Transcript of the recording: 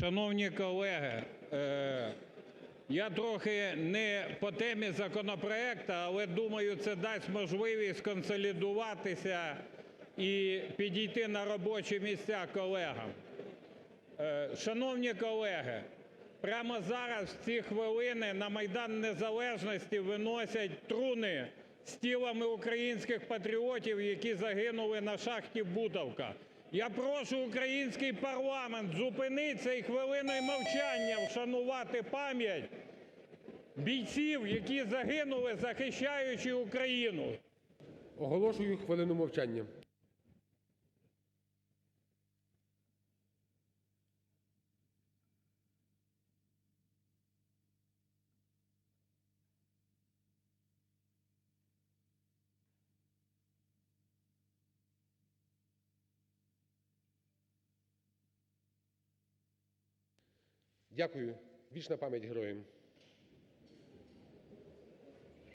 Шановні колеги, я трохи не по темі законопроекту, але думаю, це дасть можливість консолідуватися і підійти на робочі місця колегам. Шановні колеги, прямо зараз в ці хвилини на Майдан Незалежності виносять труни з тілами українських патріотів, які загинули на шахті "Бутовка". Я прошу український парламент зупинитися і хвилиною мовчання вшанувати пам'ять бійців, які загинули, захищаючи Україну. Оголошую хвилину мовчання. Дякую. Вічна пам'ять героям.